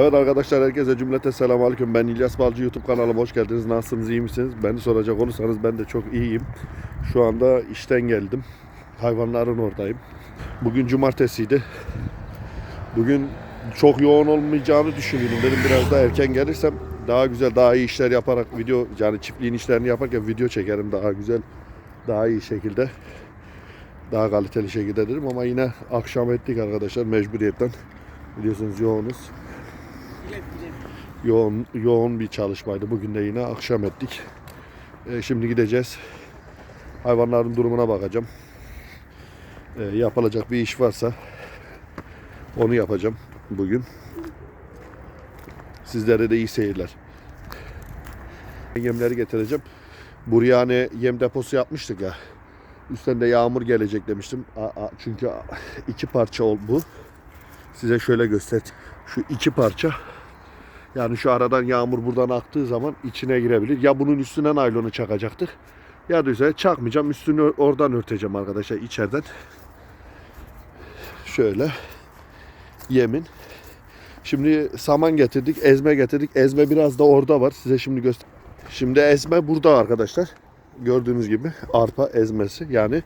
Evet arkadaşlar herkese cümlete selamun aleyküm. Ben İlyas Balcı YouTube kanalıma hoş geldiniz. Nasılsınız iyi misiniz? Beni soracak olursanız ben de çok iyiyim. Şu anda işten geldim. Hayvanların oradayım. Bugün cumartesiydi. Bugün çok yoğun olmayacağını düşünüyordum. Dedim biraz daha erken gelirsem daha güzel, daha iyi işler yaparak video yani çiftliğin işlerini yaparken video çekerim daha güzel, daha iyi şekilde. Daha kaliteli şekilde dedim ama yine akşam ettik arkadaşlar mecburiyetten. Biliyorsunuz yoğunuz yoğun yoğun bir çalışmaydı. Bugün de yine akşam ettik. E, şimdi gideceğiz. Hayvanların durumuna bakacağım. E, yapılacak bir iş varsa onu yapacağım bugün. Sizlere de iyi seyirler. Yemleri getireceğim. Buraya hani yem deposu yapmıştık ya. Üstten de yağmur gelecek demiştim. Çünkü iki parça ol bu. Size şöyle göster. Şu iki parça yani şu aradan yağmur buradan aktığı zaman içine girebilir. Ya bunun üstüne naylonu çakacaktık. Ya da üzerine çakmayacağım. Üstünü oradan örteceğim arkadaşlar içeriden. Şöyle. Yemin. Şimdi saman getirdik. Ezme getirdik. Ezme biraz da orada var. Size şimdi göster. Şimdi ezme burada arkadaşlar. Gördüğünüz gibi arpa ezmesi. Yani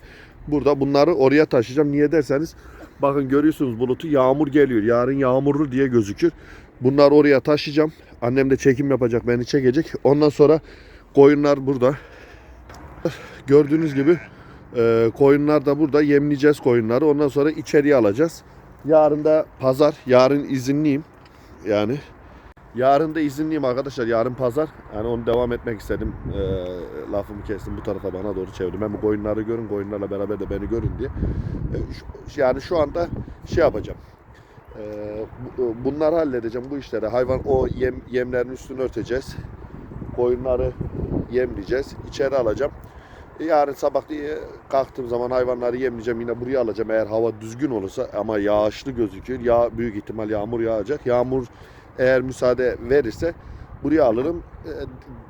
burada bunları oraya taşıyacağım. Niye derseniz bakın görüyorsunuz bulutu yağmur geliyor. Yarın yağmurlu diye gözükür. Bunları oraya taşıyacağım. Annem de çekim yapacak, beni çekecek. Ondan sonra koyunlar burada. Gördüğünüz gibi e, koyunlar da burada. Yemleyeceğiz koyunları. Ondan sonra içeriye alacağız. Yarın da pazar. Yarın izinliyim. Yani yarın da izinliyim arkadaşlar. Yarın pazar. Yani onu devam etmek istedim. E, lafımı kestim bu tarafa bana doğru çevirdim. Hem koyunları görün, koyunlarla beraber de beni görün diye. E, şu- yani şu anda şey yapacağım. Ee, bu- bunları halledeceğim bu işleri. Hayvan o yem yemlerin üstünü örteceğiz. Koyunları yemleyeceğiz. İçeri alacağım. Yarın sabah kalktığım zaman hayvanları yemleyeceğim. Yine buraya alacağım eğer hava düzgün olursa ama yağışlı gözüküyor. Ya büyük ihtimal yağmur yağacak. Yağmur eğer müsaade verirse buraya alırım. Ee,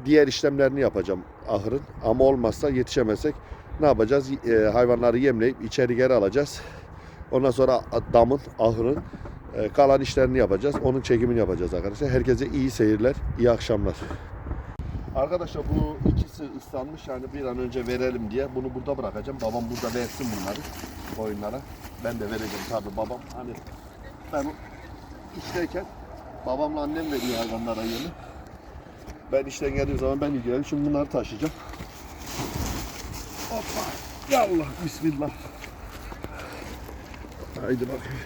Diğer işlemlerini yapacağım ahırın. Ama olmazsa yetişemezsek ne yapacağız? Hayvanları yemleyip içeri geri alacağız. Ondan sonra damın, ahırın e, kalan işlerini yapacağız. Onun çekimini yapacağız arkadaşlar. Herkese iyi seyirler, iyi akşamlar. Arkadaşlar bu ikisi ıslanmış yani bir an önce verelim diye bunu burada bırakacağım. Babam burada versin bunları koyunlara. Ben de vereceğim tabii babam. Hani ben işteyken babamla annem veriyor hayvanlara yemi. Ben işten geldiğim zaman ben ilgileniyorum. Şimdi bunları taşıyacağım. Hoppa. Yallah bismillah. Haydi bakayım.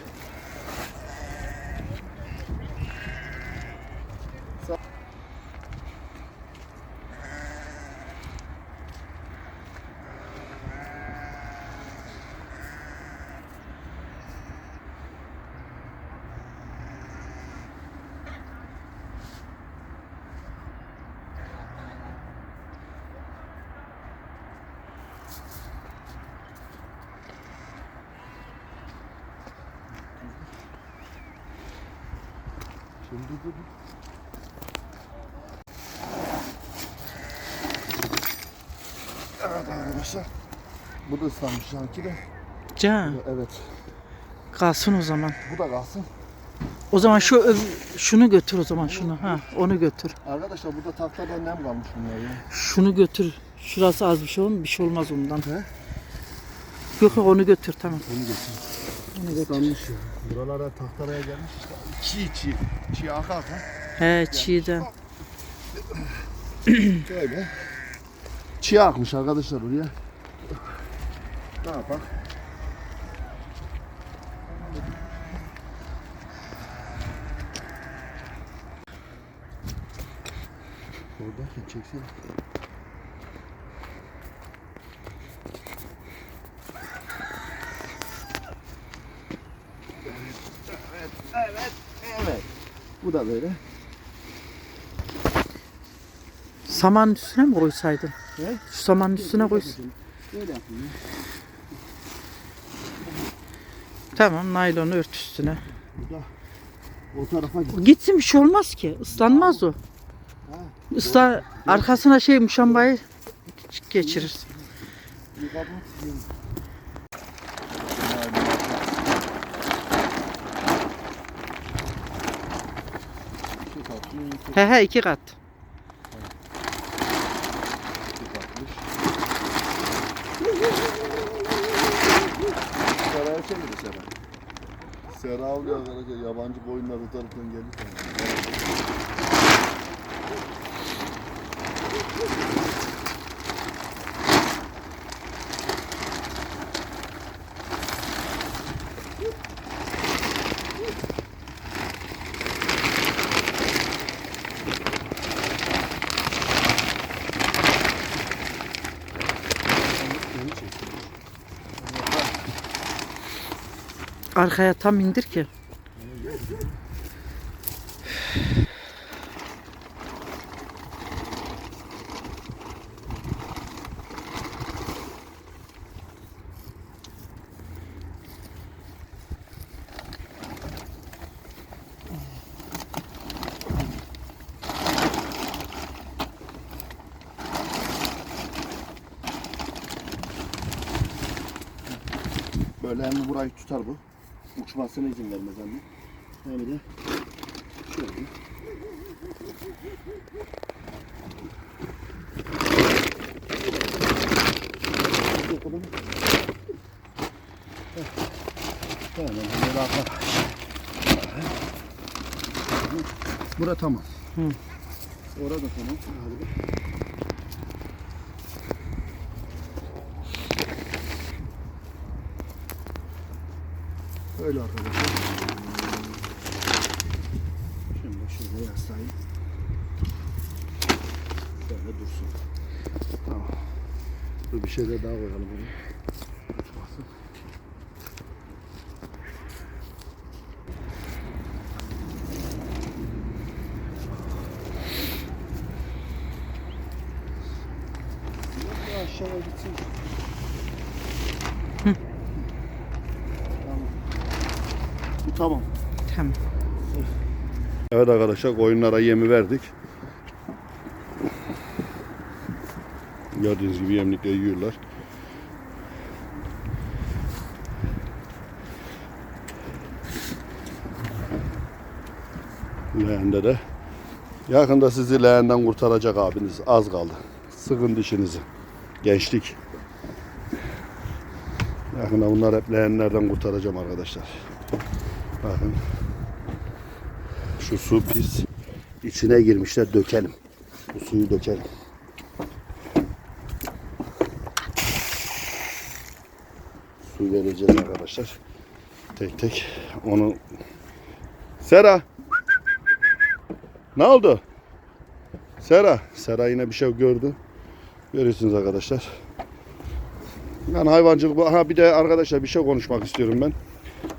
Şimdi dur. Evet arkadaşlar. Bu da ıslanmış sanki de. Can Evet. kalsın o zaman. Bu da kalsın. O zaman şu şunu götür o zaman şunu ha onu götür. Arkadaşlar burada tahtadan nem kalmış bunlar ya. Şunu götür. Şurası az bir şey olmaz bir şey olmaz ondan. He? Yok yok onu götür tamam. Onu getir. Onu götür. Islanmış ya. Buralara tahtalaya gelmiş işte. Çiğ çiğ. Çiğ akar ha. He çiğden. Böyle. Çiğ akmış arkadaşlar buraya. Ne yapak? Oradaki çeksin. Evet, evet, evet. Bu da böyle. Samanın üstüne mi koysaydın? Ne? Şu samanın üstüne koy. Böyle yapayım. Tamam naylonu ört üstüne. O tarafa git. Gitsin bir şey olmaz ki. Islanmaz o. Isla arkasına şey muşambayı geçirirsin. He he iki kat. Sera'ya çevirdi Sera. Sera avlıyor arkadaşlar. Yabancı boyunlar tutarken geldi. Arkaya tam indir ki. Böyle hem burayı tutar bu. Uçmasına izin vermez de. Hem de şöyle. Tamam, böyle arkadaş. Bura tamam. Hı. Orada tamam. Hadi. Öyle arkadaşlar. Şimdi şuraya yaslayayım. Şöyle dursun. Tamam. Dur bir şeyler daha koyalım bunu. Aşağıya gitsin. Tamam. Bu tamam. Tamam. Evet arkadaşlar koyunlara yemi verdik. Gördüğünüz gibi yemlikle yiyorlar. Leğende de. Yakında sizi leğenden kurtaracak abiniz. Az kaldı. Sıkın dişinizi. Gençlik. Yakında bunlar hep leğenlerden kurtaracağım arkadaşlar. Bakın. Şu su pis. İçine girmişler dökelim. Bu suyu dökelim. Su vereceğiz arkadaşlar. Tek tek onu Sera Ne oldu? Sera Sera yine bir şey gördü. Görüyorsunuz arkadaşlar. Yani hayvancılık ha bir de arkadaşlar bir şey konuşmak istiyorum ben.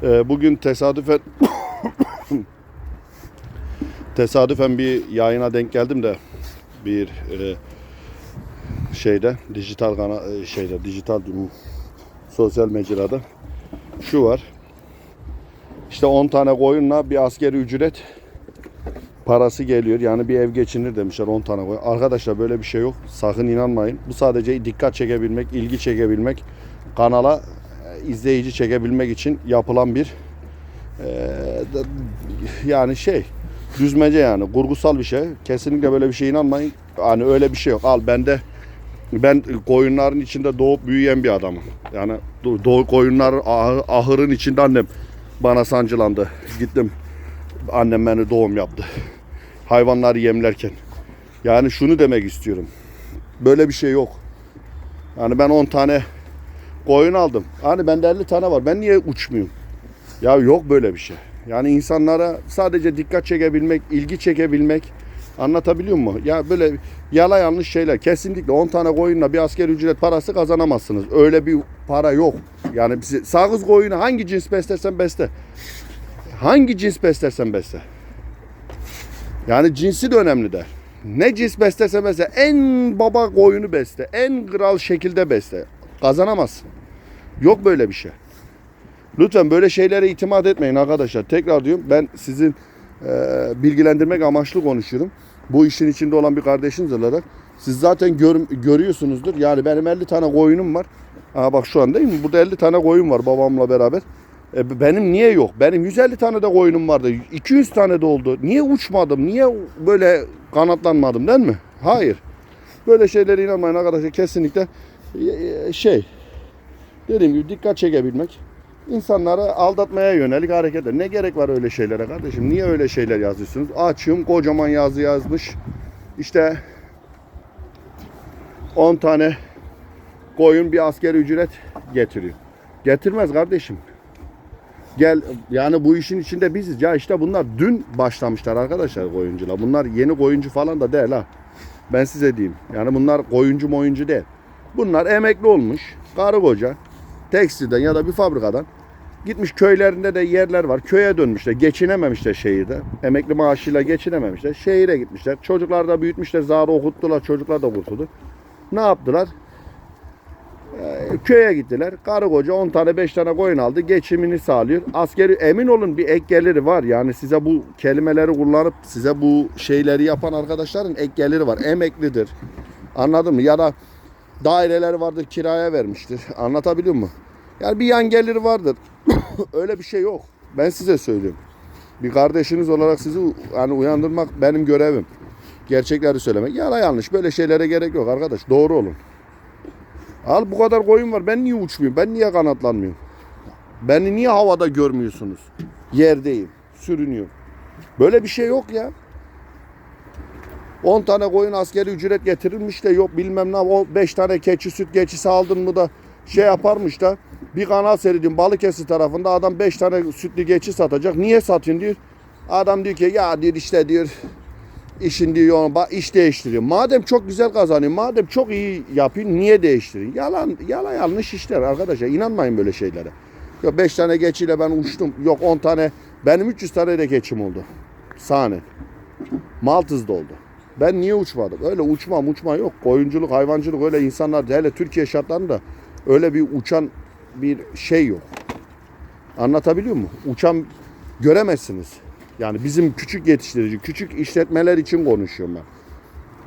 Ee, bugün tesadüfen tesadüfen bir yayına denk geldim de bir e, şeyde dijital kana e, şeyde dijital sosyal mecrada şu var. İşte 10 tane koyunla bir askeri ücret parası geliyor. Yani bir ev geçinir demişler 10 tane koyun. Arkadaşlar böyle bir şey yok. Sakın inanmayın. Bu sadece dikkat çekebilmek, ilgi çekebilmek, kanala e, izleyici çekebilmek için yapılan bir e, yani şey düzmece yani kurgusal bir şey. Kesinlikle böyle bir şeye inanmayın. Hani öyle bir şey yok. Al bende ben koyunların içinde doğup büyüyen bir adamım. Yani do- doğu koyunlar ah- ahırın içinde annem bana sancılandı. Gittim annem beni doğum yaptı. Hayvanları yemlerken. Yani şunu demek istiyorum. Böyle bir şey yok. Yani ben 10 tane koyun aldım. Hani bende 50 tane var. Ben niye uçmuyorum? Ya yok böyle bir şey. Yani insanlara sadece dikkat çekebilmek, ilgi çekebilmek anlatabiliyor muyum? Ya böyle yala yanlış şeyler. Kesinlikle 10 tane koyunla bir asker ücret parası kazanamazsınız. Öyle bir para yok. Yani bizi sağız koyunu hangi cins beslersen besle. Hangi cins beslersen besle. Yani cinsi de önemli der. Ne cins beslersen besle. En baba koyunu besle. En kral şekilde besle. Kazanamazsın. Yok böyle bir şey. Lütfen böyle şeylere itimat etmeyin arkadaşlar. Tekrar diyorum ben sizin e, bilgilendirmek amaçlı konuşuyorum. Bu işin içinde olan bir kardeşiniz olarak. Siz zaten gör, görüyorsunuzdur. Yani benim 50 tane koyunum var. Aa bak şu an değil mi? Burada 50 tane koyun var babamla beraber. E, benim niye yok? Benim 150 tane de koyunum vardı. 200 tane de oldu. Niye uçmadım? Niye böyle kanatlanmadım değil mi? Hayır. Böyle şeylere inanmayın arkadaşlar. Kesinlikle şey dediğim gibi dikkat çekebilmek. insanları aldatmaya yönelik hareketler. Ne gerek var öyle şeylere kardeşim? Niye öyle şeyler yazıyorsunuz? Açıyorum kocaman yazı yazmış. İşte 10 tane koyun bir askeri ücret getiriyor. Getirmez kardeşim. Gel yani bu işin içinde biziz. Ya işte bunlar dün başlamışlar arkadaşlar koyuncular. Bunlar yeni koyuncu falan da değil ha. Ben size diyeyim. Yani bunlar koyuncu moyuncu değil. Bunlar emekli olmuş. Karı koca. Tekstilden ya da bir fabrikadan. Gitmiş köylerinde de yerler var. Köye dönmüşler. Geçinememişler şehirde. Emekli maaşıyla geçinememişler. Şehire gitmişler. Çocuklar da büyütmüşler. Zarı okuttular. Çocuklar da kurtuldu. Ne yaptılar? Ee, köye gittiler. Karı koca 10 tane 5 tane koyun aldı. Geçimini sağlıyor. Askeri emin olun bir ek geliri var. Yani size bu kelimeleri kullanıp size bu şeyleri yapan arkadaşların ek geliri var. Emeklidir. Anladın mı? Ya da daireleri vardır kiraya vermiştir. Anlatabiliyor muyum? Yani bir yan geliri vardır. Öyle bir şey yok. Ben size söylüyorum. Bir kardeşiniz olarak sizi hani uyandırmak benim görevim. Gerçekleri söylemek. Yalan yanlış. Böyle şeylere gerek yok arkadaş. Doğru olun. Al bu kadar koyun var. Ben niye uçmuyorum? Ben niye kanatlanmıyorum? Beni niye havada görmüyorsunuz? Yerdeyim. Sürünüyorum. Böyle bir şey yok ya. 10 tane koyun askeri ücret getirilmiş de yok bilmem ne. O 5 tane keçi süt geçisi aldın mı da şey yaparmış da bir kanal seyredin Balıkesir tarafında adam 5 tane sütlü geçi satacak. Niye satıyorsun diyor. Adam diyor ki ya diyor işte diyor işin diyor bak iş değiştiriyor. Madem çok güzel kazanıyor, madem çok iyi yapıyor, niye değiştirin? Yalan, yalan yanlış işler arkadaşlar. İnanmayın böyle şeylere. Yok 5 tane geçiyle ben uçtum. Yok 10 tane, benim 300 tane de geçim oldu. Sahne. Maltız'da oldu. Ben niye uçmadım? Öyle uçma uçma yok. Koyunculuk, hayvancılık öyle insanlar hele Türkiye şartlarında öyle bir uçan bir şey yok. Anlatabiliyor muyum? Uçan göremezsiniz. Yani bizim küçük yetiştirici, küçük işletmeler için konuşuyorum ben.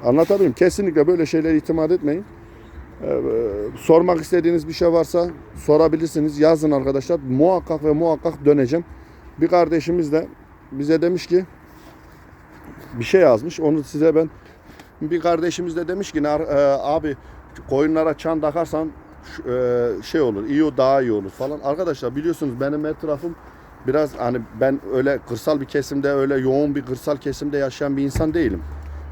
Anlatabiliyor muyum? Kesinlikle böyle şeylere itimat etmeyin. Ee, sormak istediğiniz bir şey varsa sorabilirsiniz. Yazın arkadaşlar. Muhakkak ve muhakkak döneceğim. Bir kardeşimiz de bize demiş ki bir şey yazmış. Onu size ben bir kardeşimiz de demiş ki "Nar- e, abi koyunlara çan takarsan e, şey olur iyi daha iyi olur falan. Arkadaşlar biliyorsunuz benim etrafım biraz hani ben öyle kırsal bir kesimde öyle yoğun bir kırsal kesimde yaşayan bir insan değilim.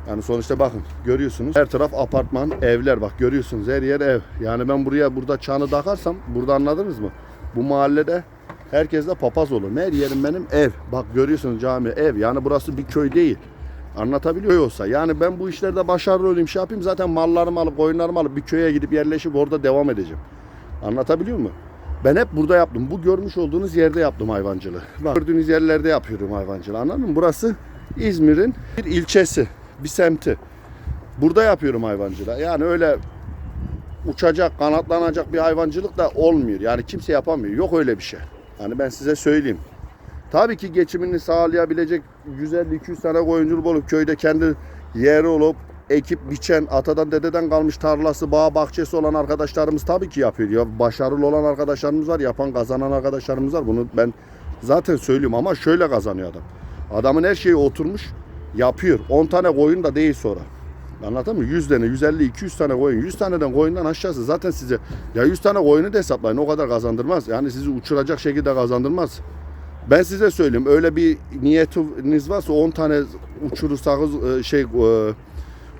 Yani sonuçta bakın görüyorsunuz her taraf apartman, evler bak görüyorsunuz her yer ev. Yani ben buraya burada çanı takarsam burada anladınız mı? Bu mahallede herkes de papaz olur. Her yerim benim ev. Bak görüyorsunuz cami ev. Yani burası bir köy değil. Anlatabiliyor olsa. Yani ben bu işlerde başarılı olayım şey yapayım zaten mallarımı alıp koyunlarımı alıp bir köye gidip yerleşip orada devam edeceğim. Anlatabiliyor muyum? Ben hep burada yaptım. Bu görmüş olduğunuz yerde yaptım hayvancılığı. Bak, gördüğünüz yerlerde yapıyorum hayvancılığı. Anladın mı? Burası İzmir'in bir ilçesi, bir semti. Burada yapıyorum hayvancılığı. Yani öyle uçacak, kanatlanacak bir hayvancılık da olmuyor. Yani kimse yapamıyor. Yok öyle bir şey. Yani ben size söyleyeyim. Tabii ki geçimini sağlayabilecek 150-200 tane koyunculuk olup köyde kendi yeri olup ekip biçen, atadan dededen kalmış tarlası, bağ bahçesi olan arkadaşlarımız tabii ki yapıyor. Ya başarılı olan arkadaşlarımız var, yapan kazanan arkadaşlarımız var. Bunu ben zaten söylüyorum ama şöyle kazanıyor adam. Adamın her şeyi oturmuş, yapıyor. 10 tane koyun da değil sonra. Anladın mı? 100 tane, 150, 200 tane koyun. 100 taneden koyundan aşağısı zaten size ya 100 tane koyunu da hesaplayın. O kadar kazandırmaz. Yani sizi uçuracak şekilde kazandırmaz. Ben size söyleyeyim öyle bir niyetiniz varsa 10 tane uçurursanız e, şey e,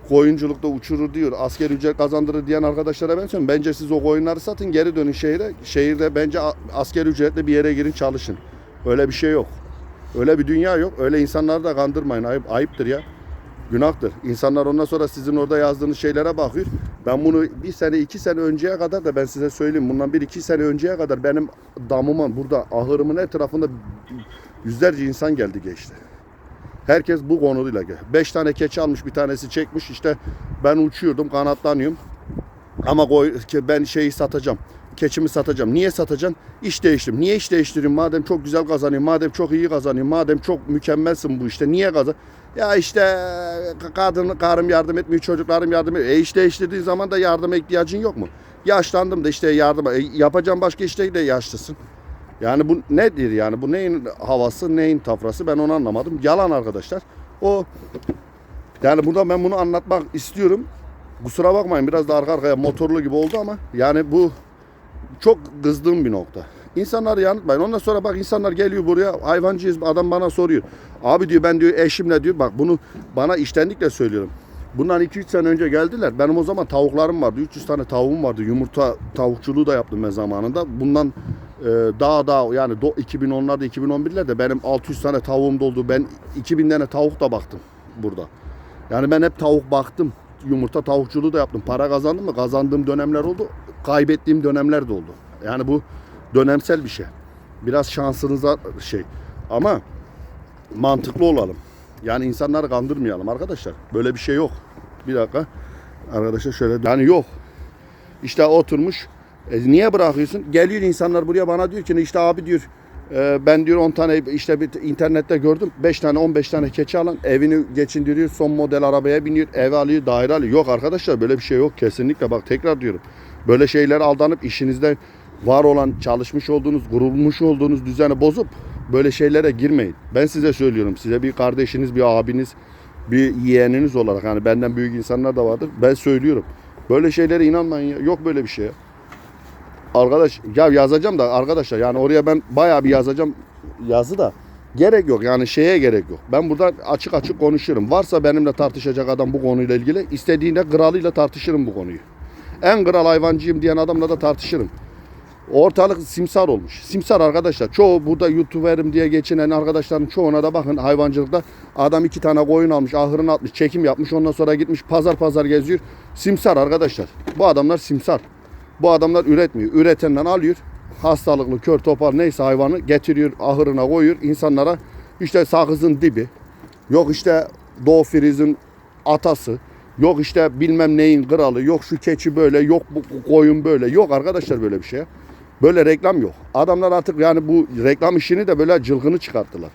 koyunculukta uçurur diyor. Asker ücret kazandırır diyen arkadaşlara ben söylüyorum. Bence siz o koyunları satın geri dönün şehire. Şehirde bence asker ücretle bir yere girin çalışın. Öyle bir şey yok. Öyle bir dünya yok. Öyle insanları da kandırmayın. Ayıp, ayıptır ya. Günahtır. İnsanlar ondan sonra sizin orada yazdığınız şeylere bakıyor. Ben bunu bir sene iki sene önceye kadar da ben size söyleyeyim. Bundan bir iki sene önceye kadar benim damıma burada ahırımın etrafında yüzlerce insan geldi geçti. Herkes bu konuyla gel. Beş tane keçi almış bir tanesi çekmiş işte ben uçuyordum kanatlanıyorum. Ama koy, ben şeyi satacağım. Keçimi satacağım. Niye satacaksın? İş değiştim. Niye iş değiştireyim? Madem çok güzel kazanıyorum, madem çok iyi kazanıyorum, madem çok mükemmelsin bu işte. Niye kazan? Ya işte kadın, karım yardım etmiyor, çocuklarım yardım etmiyor. E iş değiştirdiğin zaman da yardıma ihtiyacın yok mu? Yaşlandım da işte yardıma. E, yapacağım başka işte de yaşlısın. Yani bu nedir yani bu neyin havası neyin tafrası ben onu anlamadım. Yalan arkadaşlar. O yani burada ben bunu anlatmak istiyorum. Kusura bakmayın biraz da arka arkaya motorlu gibi oldu ama yani bu çok kızdığım bir nokta. İnsanları yanıltmayın. Ondan sonra bak insanlar geliyor buraya hayvancıyız adam bana soruyor. Abi diyor ben diyor eşimle diyor bak bunu bana iştenlikle söylüyorum. Bundan 2-3 sene önce geldiler. Benim o zaman tavuklarım vardı. 300 tane tavuğum vardı. Yumurta tavukçuluğu da yaptım ben zamanında. Bundan e, daha daha yani do, 2010'larda 2011'lerde benim 600 tane tavuğum doldu. Ben 2000 tane tavuk da baktım burada. Yani ben hep tavuk baktım. Yumurta tavukçuluğu da yaptım. Para kazandım mı? Kazandığım dönemler oldu. Kaybettiğim dönemler de oldu. Yani bu dönemsel bir şey. Biraz şansınıza şey. Ama mantıklı olalım. Yani insanları kandırmayalım arkadaşlar. Böyle bir şey yok. Bir dakika. Arkadaşlar şöyle yani yok. İşte oturmuş. E, niye bırakıyorsun? Geliyor insanlar buraya bana diyor ki işte abi diyor e, ben diyor 10 tane işte bir internette gördüm 5 tane 15 tane keçi alan evini geçindiriyor son model arabaya biniyor ev alıyor daire alıyor. Yok arkadaşlar böyle bir şey yok kesinlikle bak tekrar diyorum. Böyle şeylere aldanıp işinizde var olan çalışmış olduğunuz kurulmuş olduğunuz düzeni bozup böyle şeylere girmeyin. Ben size söylüyorum size bir kardeşiniz bir abiniz bir yeğeniniz olarak hani benden büyük insanlar da vardır. Ben söylüyorum. Böyle şeylere inanmayın ya. Yok böyle bir şey. Arkadaş ya yazacağım da arkadaşlar yani oraya ben bayağı bir yazacağım yazı da gerek yok yani şeye gerek yok. Ben burada açık açık konuşurum. Varsa benimle tartışacak adam bu konuyla ilgili istediğinde kralıyla tartışırım bu konuyu. En kral hayvancıyım diyen adamla da tartışırım. Ortalık simsar olmuş. Simsar arkadaşlar. Çoğu burada YouTuber'im diye geçinen arkadaşların çoğuna da bakın hayvancılıkta adam iki tane koyun almış, ahırını atmış, çekim yapmış. Ondan sonra gitmiş pazar pazar geziyor. Simsar arkadaşlar. Bu adamlar simsar. Bu adamlar üretmiyor. Üretenden alıyor. Hastalıklı, kör, topal neyse hayvanı getiriyor, ahırına koyuyor. insanlara işte sakızın dibi. Yok işte Doğu Friz'in atası. Yok işte bilmem neyin kralı. Yok şu keçi böyle. Yok bu koyun böyle. Yok arkadaşlar böyle bir şey. Böyle reklam yok. Adamlar artık yani bu reklam işini de böyle cılgını çıkarttılar.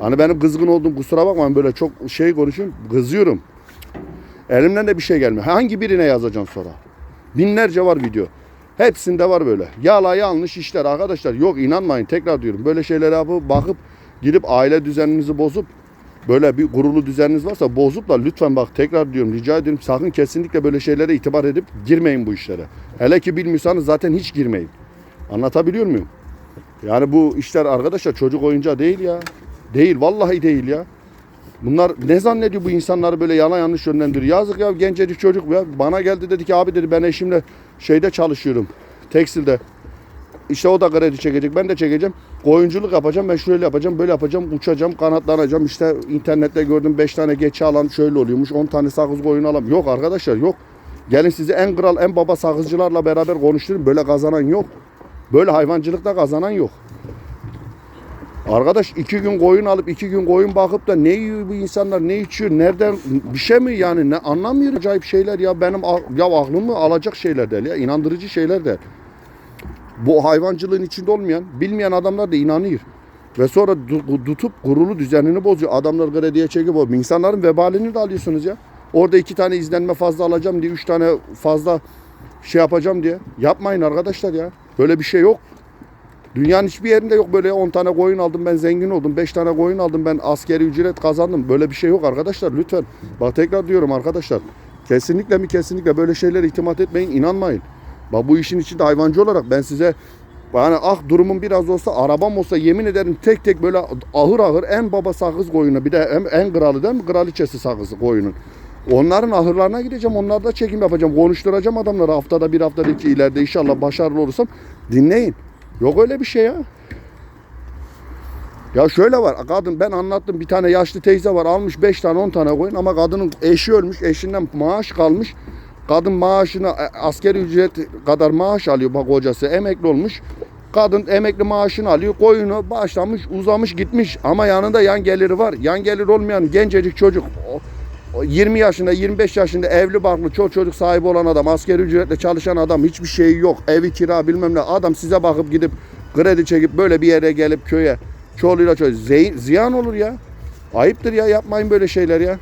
Hani benim kızgın olduğum kusura bakmayın böyle çok şey konuşuyorum. Kızıyorum. Elimden de bir şey gelmiyor. Hangi birine yazacaksın sonra? Binlerce var video. Hepsinde var böyle. Yala yanlış işler arkadaşlar. Yok inanmayın tekrar diyorum. Böyle şeylere yapıp bakıp gidip aile düzeninizi bozup böyle bir gururlu düzeniniz varsa bozup da lütfen bak tekrar diyorum rica ediyorum sakın kesinlikle böyle şeylere itibar edip girmeyin bu işlere. Hele ki bilmiyorsanız zaten hiç girmeyin. Anlatabiliyor muyum? Yani bu işler arkadaşlar çocuk oyuncağı değil ya. Değil vallahi değil ya. Bunlar ne zannediyor bu insanları böyle yalan yanlış yönlendiriyor. Yazık ya gencecik çocuk ya. Bana geldi dedi ki abi dedi ben eşimle şeyde çalışıyorum. Tekstilde. İşte o da kredi çekecek. Ben de çekeceğim. Koyunculuk yapacağım. Ben şöyle yapacağım. Böyle yapacağım. Uçacağım. Kanatlanacağım. İşte internette gördüm 5 tane geçi alan şöyle oluyormuş. 10 tane sakız koyun alam. Yok arkadaşlar yok. Gelin sizi en kral en baba sakızcılarla beraber konuşturun. Böyle kazanan yok. Böyle hayvancılıkta kazanan yok. Arkadaş iki gün koyun alıp iki gün koyun bakıp da ne yiyor bu insanlar ne içiyor nereden bir şey mi yani ne anlamıyorum acayip şeyler ya benim ya aklımı alacak şeyler değil ya inandırıcı şeyler de. Bu hayvancılığın içinde olmayan bilmeyen adamlar da inanıyor. Ve sonra tutup gururlu düzenini bozuyor. Adamlar krediye çekip o insanların vebalini de alıyorsunuz ya. Orada iki tane izlenme fazla alacağım diye üç tane fazla şey yapacağım diye. Yapmayın arkadaşlar ya. Böyle bir şey yok. Dünyanın hiçbir yerinde yok böyle 10 tane koyun aldım ben zengin oldum. 5 tane koyun aldım ben askeri ücret kazandım. Böyle bir şey yok arkadaşlar lütfen. Bak tekrar diyorum arkadaşlar. Kesinlikle mi kesinlikle böyle şeylere itimat etmeyin inanmayın. Bak bu işin içinde hayvancı olarak ben size yani ah durumum biraz olsa arabam olsa yemin ederim tek tek böyle ahır ahır en baba sakız koyunu bir de en, en kralı değil mi? Kraliçesi sakızı koyunun. Onların ahırlarına gideceğim. Onlarda çekim yapacağım. Konuşturacağım adamları haftada bir haftada iki ileride inşallah başarılı olursam dinleyin. Yok öyle bir şey ya. Ya şöyle var. Kadın ben anlattım. Bir tane yaşlı teyze var. Almış 5 tane 10 tane koyun ama kadının eşi ölmüş. Eşinden maaş kalmış. Kadın maaşına e, askeri ücret kadar maaş alıyor bak kocası. Emekli olmuş. Kadın emekli maaşını alıyor. Koyunu başlamış uzamış gitmiş. Ama yanında yan geliri var. Yan gelir olmayan gencecik çocuk. O- o 20 yaşında 25 yaşında evli barklı çok çocuk sahibi olan adam askeri ücretle çalışan adam hiçbir şeyi yok. Evi kira bilmem ne. Adam size bakıp gidip kredi çekip böyle bir yere gelip köye çoluğuyla çocuğu ziyan olur ya. Ayıptır ya yapmayın böyle şeyler ya.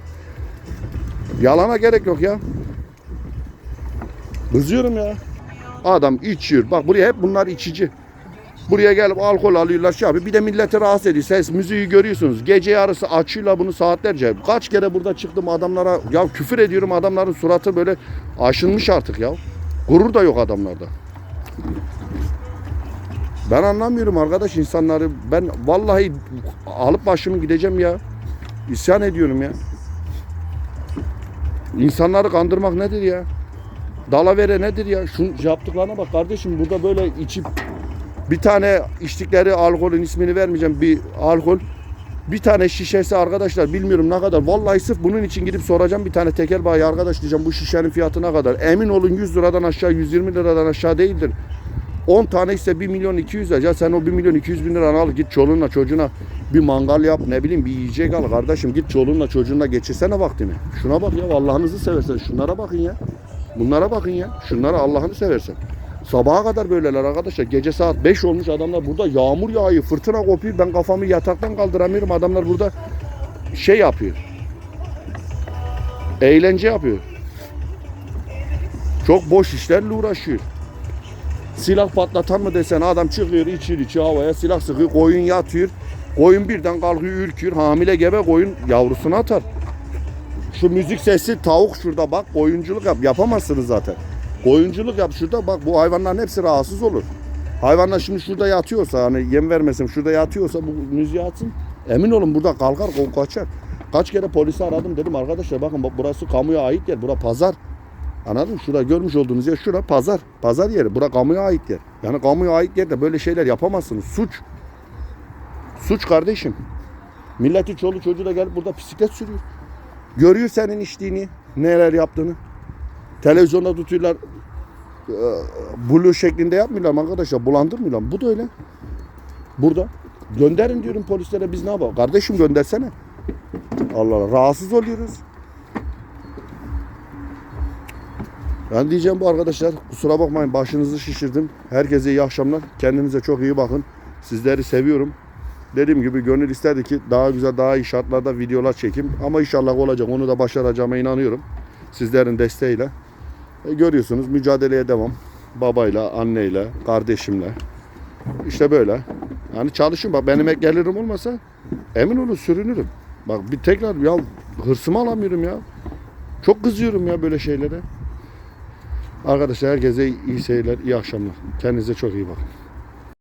Yalana gerek yok ya. Kızıyorum ya. Adam içiyor. Bak buraya hep bunlar içici Buraya gelip alkol alıyorlar şey yapıyor. Bir de milleti rahatsız ediyor. Ses müziği görüyorsunuz. Gece yarısı açıyla bunu saatlerce. Kaç kere burada çıktım adamlara ya küfür ediyorum adamların suratı böyle aşınmış artık ya. Gurur da yok adamlarda. Ben anlamıyorum arkadaş insanları. Ben vallahi alıp başımı gideceğim ya. İsyan ediyorum ya. İnsanları kandırmak nedir ya? Dalavere nedir ya? Şu yaptıklarına bak kardeşim burada böyle içip bir tane içtikleri alkolün ismini vermeyeceğim bir alkol bir tane şişesi arkadaşlar bilmiyorum ne kadar. Vallahi sırf bunun için gidip soracağım bir tane tekel bayi arkadaş diyeceğim bu şişenin fiyatı ne kadar. Emin olun 100 liradan aşağı 120 liradan aşağı değildir. 10 tane ise 1 milyon 200 lira. Ya sen o 1 milyon 200 bin liranı al git çoluğunla çocuğuna bir mangal yap ne bileyim bir yiyecek al kardeşim git çoluğunla çocuğunla geçirsene vaktini. Şuna bak ya Allah'ınızı seversen şunlara bakın ya. Bunlara bakın ya. Şunlara Allah'ını seversen. Sabaha kadar böyleler arkadaşlar. Gece saat 5 olmuş adamlar burada yağmur yağıyor, fırtına kopuyor. Ben kafamı yataktan kaldıramıyorum. Adamlar burada şey yapıyor. Eğlence yapıyor. Çok boş işlerle uğraşıyor. Silah patlatan mı desen adam çıkıyor içir içi havaya silah sıkıyor koyun yatıyor. Koyun birden kalkıyor ürküyor hamile gebe koyun yavrusunu atar. Şu müzik sesi tavuk şurada bak koyunculuk yap yapamazsınız zaten. Koyunculuk yap şurada bak bu hayvanların hepsi rahatsız olur. Hayvanlar şimdi şurada yatıyorsa hani yem vermesin şurada yatıyorsa bu müziği atsın. Emin olun burada kalkar kaçar. Kaç kere polisi aradım dedim arkadaşlar bakın bak burası kamuya ait yer. Bura pazar. Anladın mı? Şurada görmüş olduğunuz yer şura pazar. Pazar yeri. Bura kamuya ait yer. Yani kamuya ait yerde böyle şeyler yapamazsınız. Suç. Suç kardeşim. Milletin çoluğu çocuğu da gelip burada bisiklet sürüyor. Görüyor senin içtiğini, neler yaptığını. Televizyonda tutuyorlar. e, Blue şeklinde yapmıyorlar arkadaşlar. Bulandırmıyorlar. Bu da öyle. Burada. Gönderin diyorum polislere biz ne yapalım? Kardeşim göndersene. Allah Allah. Rahatsız oluyoruz. Ben diyeceğim bu arkadaşlar. Kusura bakmayın başınızı şişirdim. Herkese iyi akşamlar. Kendinize çok iyi bakın. Sizleri seviyorum. Dediğim gibi gönül isterdi ki daha güzel, daha iyi şartlarda videolar çekeyim. Ama inşallah olacak. Onu da başaracağıma inanıyorum. Sizlerin desteğiyle. E, görüyorsunuz mücadeleye devam. Babayla, anneyle, kardeşimle. İşte böyle. Yani çalışın bak benim gelirim olmasa emin olun sürünürüm. Bak bir tekrar ya hırsımı alamıyorum ya. Çok kızıyorum ya böyle şeylere. Arkadaşlar herkese iyi seyirler, iyi akşamlar. Kendinize çok iyi bakın.